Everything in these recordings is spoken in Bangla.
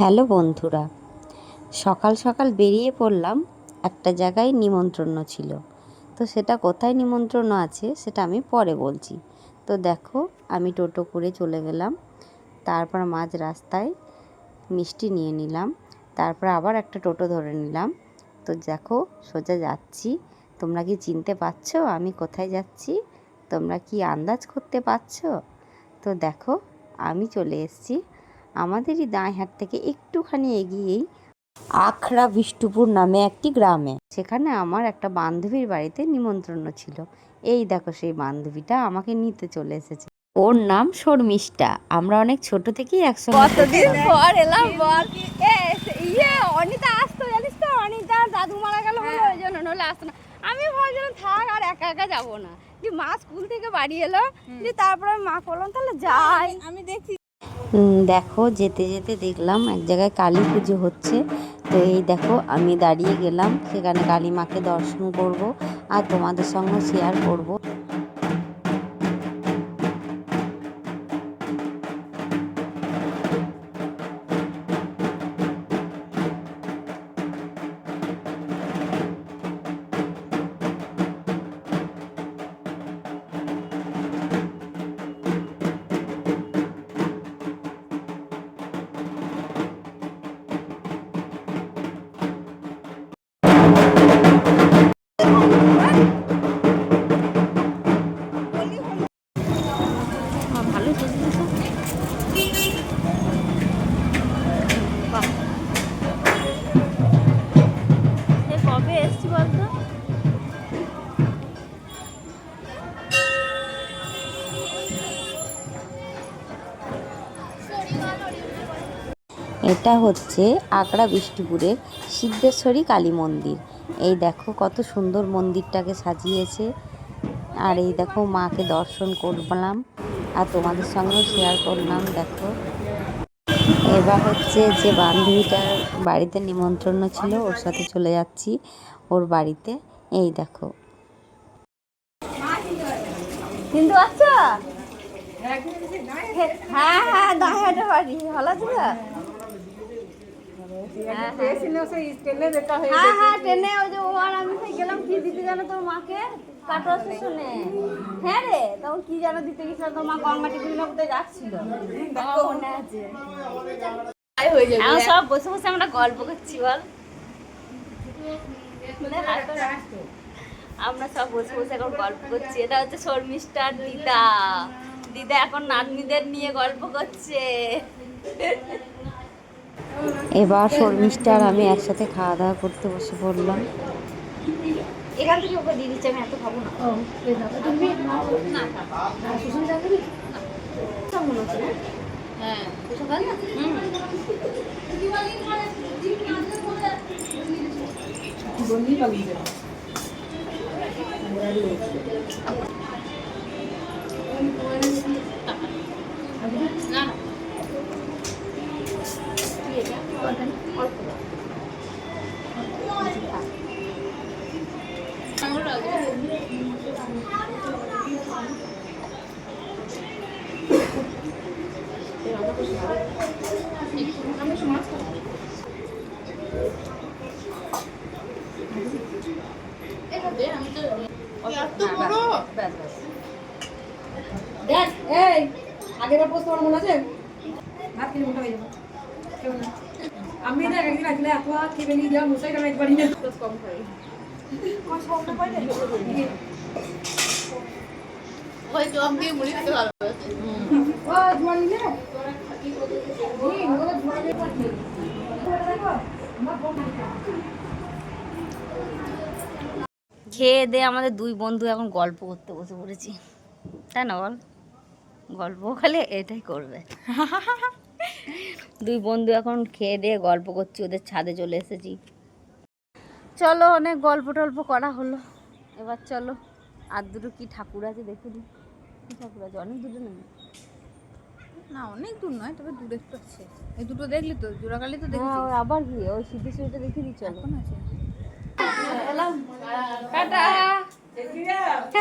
হ্যালো বন্ধুরা। সকাল সকাল বেরিয়ে পড়লাম, একটা জায়গায় নিমন্ত্রণ ছিল। তো সেটা কোথায় নিমন্ত্রণ আছে সেটা আমি পরে বলছি। তো দেখো, আমি টোটো করে চলে গেলাম, তারপর মাঝ রাস্তায় মিষ্টি নিয়ে নিলাম, তারপর আবার একটা টোটো ধরে নিলাম। তো দেখো, সোজা যাচ্ছি। তোমরা কি চিনতে পারছ আমি কোথায় যাচ্ছি? তোমরা কি আন্দাজ করতে পারছ? তো দেখো, আমি চলে এসেছি আমাদেরই দাঁইহাট থেকে একটুখানি এগিয়েই আখড়া বিষ্টুপুর নামে একটি গ্রামে। সেখানে আমার একটা বান্ধবীর বাড়িতে নিমন্ত্রণ ছিল। এই দেখো সেই বান্ধবীটা আমাকে নিতে চলে এসেছে। ওর নাম শর্মিষ্ঠা। আমরা অনেক ছোট থেকেই একসঙ্গে কতদিন। পর এলাম বল। ইয়ে অনিতা আসতো জানিস তো? অনিতা দাদু মারা গেল বলে ওই জন্য নলে আসতো না। আমি ভাবছিলাম থাক আর একা একা যাব না। যে মা স্কুল থেকে বাড়ি এলো যে তারপরে আমি মা করলাম তাহলে যাই। আমি দেখছি দেখো, যেতে যেতে দেখলাম এক জায়গায় কালী পুজো হচ্ছে। তো এই দেখো, আমি দাঁড়িয়ে গেলাম, সেখানে কালী মাকে দর্শন করব আর তোমাদের সঙ্গে শেয়ার করব। এটা হচ্ছে আকড়া বিষ্ণুপুরের সিদ্ধেশ্বরী কালী মন্দির। এই দেখো কত সুন্দর মন্দিরটাকে সাজিয়েছে। আর এই দেখো মাকে দর্শন করলাম আর তোমাদের সঙ্গেও শেয়ার করলাম, দেখো। এবার হচ্ছে যে বান্ধবীটার বাড়িতে নিমন্ত্রণ ছিল, ওর সাথে চলে যাচ্ছি ওর বাড়িতে। এই দেখো। কিন্তু আচ্ছা হ্যাঁ হ্যাঁ ভালো আছে হ্যাঁ, হ্যাঁ। হ্যাঁ হ্যাঁ ট্রেনে ওই যে ও আমি গেলাম কি দিতে জানো তোর মাকে? কাটোয়া স্টেশনে হ্যাঁ রে তখন কি যেন দিতে গেছিল? তোর মা যাচ্ছিল। মনে আছে। এখন সব বসে বসে আমরা গল্প করছি বল। আমরা সব বসে বসে এখন গল্প করছি। এটা হচ্ছে শর্মিষ্ঠার দিদা। দিদা এখন নাতনিদের নিয়ে গল্প করছে। এবার শর্মিষ্ঠা আর আমি একসাথে খাওয়া দাওয়া করতে বসে পড়লাম। এখান থেকে ওকে দিয়ে দিচ্ছি আমি এত খাব না। হ্যাঁ না দেখ এই আগের তোমার মনে আছে? ভাত কিনে মোটা হয়ে যাব। আমি না একদিন আসলে এত খেয়ে নিয়ে যাওয়া মশাই কেন একবারই না। কম খাই ওই জম দিয়ে মুড়ি খেতে ভালো ও জোয়ান নিলে হুম, ওগুলো জোয়ান নিয়ে পাঠিয়ে দিই। ওটা দেখো, আমার বোন খেয়ে দিয়ে আমাদের দুই বন্ধু এখন গল্প করতে বসে পড়েছি। তাই না বল? গল্প খালি এটাই করবে। দুই বন্ধু এখন খেয়ে দিয়ে গল্প করছি ওদের ছাদে চলে এসেছি। চলো অনেক গল্প টল্প করা হলো। এবার চলো আর দুটো কি ঠাকুর আছে দেখে দিই কি ঠাকুর আছে? অনেক দুটো নেই। না অনেক দূর নয় তবে দূরে একটু আছে। এই দুটো দেখলি তো? জোড়াকালি তো দেখেছি হ্যাঁ, আবার কি? ওই সিদ্ধেশ্বরীটা দেখে দিই চলো। এখন আছে।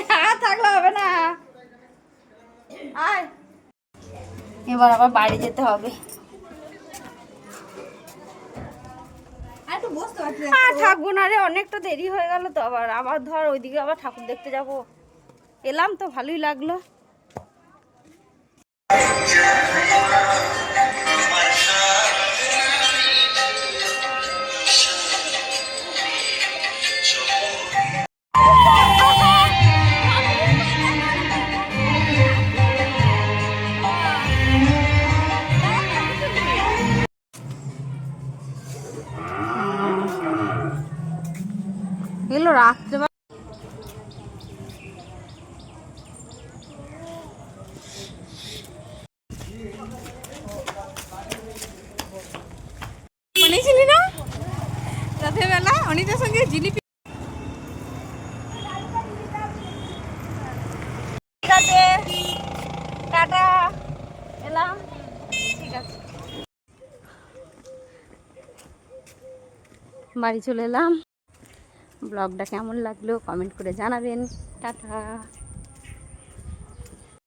হ্যাঁ, থাকলে হবে না। এবার আবার বাড়ি যেতে হবে। থাকব না রে অনেকটা দেরি হয়ে গেল তো আবার। আবার ধর ওইদিকে আবার ঠাকুর দেখতে যাব। এলাম তো ভালোই লাগল। রাতের বেলা অনিতার সঙ্গে জিলিপি আছে, টাটা, এলাম। ঠিক আছে। বাড়ি চলে এলাম। ব্লগটা কেমন লাগল কমেন্ট করে জানাবেন। টাটা।